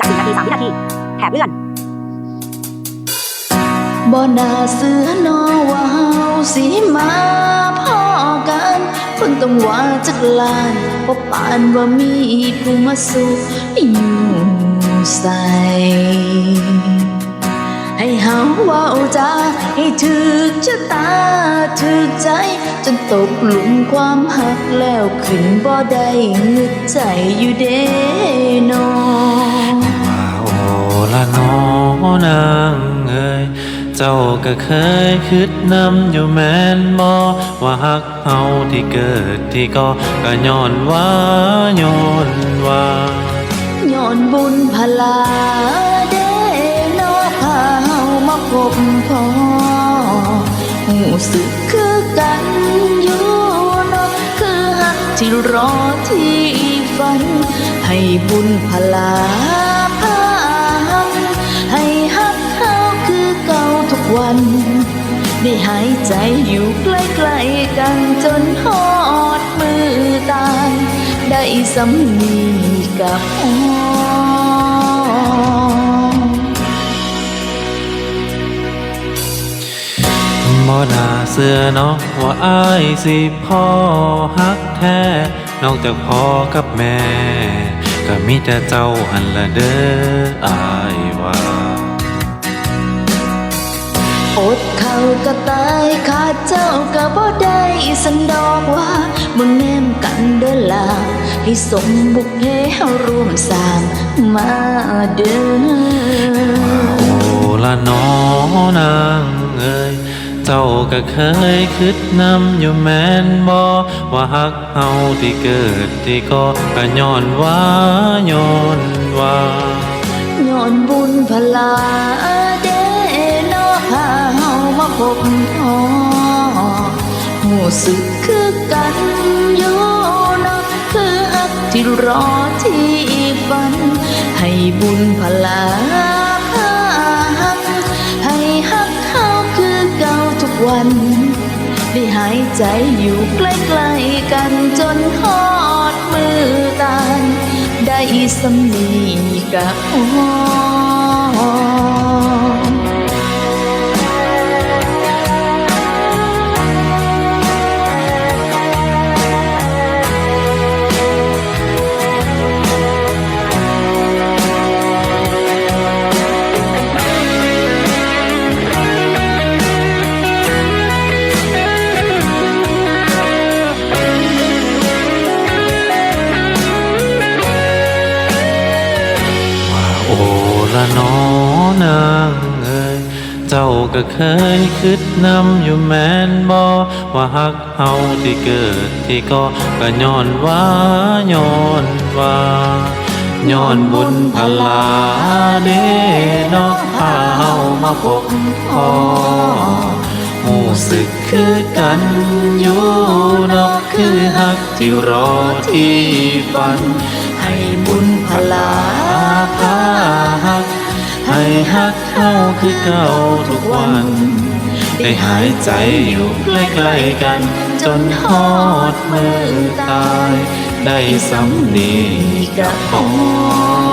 จาก1นาที3วินาทีแถบเลื่อนบ่นาเสือนอว่าเฮาสิมาพ่อกันคนต้องว่าจักลานบ่ปานว่ามีผู้มาสู่อยู่ใส่ให้เฮาเว้าจาให้ถึกชะตาถึกใจ จนตกหลุมความหักแล้วขึ้นบ่ได้งึดใจอยู่เด้นอ ก็เคยคิดนำอยู่แม่นบ่ว่าฮักเฮาที่เกิดที่ก็ก็ย้อนว่าย้อนว่าย้อนบุญพลาเด้นอพาเฮามาพบพ่อหูสึกคือกันอยู่นอคือหักที่รอที่ฝัน ให้บุญพลาายใจอยู่ใกล้ๆกันจนฮอดมือตาย ได้สำนีกับพ่อบ่น่าเสือเนาะว่าอายสิพ่อฮักแท้ นอกจากพ่อกับแม่ ก็มีแต่เจ้าหันละเด้ออายว่าอด ก็ตายขาดเจ้าก็บ่ได้สันดอกว่ามึงแนมกันเด้อลาให้สมบุกเพเฮารวมสร้างมาเด้อโอ้ละน้อนางเอ้ยเจ้าก็เคยคิดนำอยู่แม่นบ่ว่าฮักเฮาที่เกิดที่ก็ก็ย้อนว่าย้อนว่าย้อนบุญพลาเด้นอพา เฮามาพบพอหูสึกคือกันอยู่นอคือหักที่รอที่ฝัน ให้บุญพลาพักให้หักเฮาคือเก่าทุกวัน ได้หายใจอยู่ใกล้ๆกันจนฮอดมือตายได้สำนีกับพ่อ เจ้าก็เคยคิดนำอยู่แม่นบ่ว่าฮักเฮาที่เกิดที่ก็ก็ย้อนว่าย้อนว่าย้อนบุญพลาเด้เนอกพาเฮามาพบพอหูสึกคือกันอยู่นอกคือฮักที่รอที่ฝัน ให้บุญพลาพาฮัก ให้ฮักเข้าคือเก่าทุกวัน ได้หายใจอยู่ใกล้ๆกัน จนฮอดมือตาย ได้สำนีกับพ่อ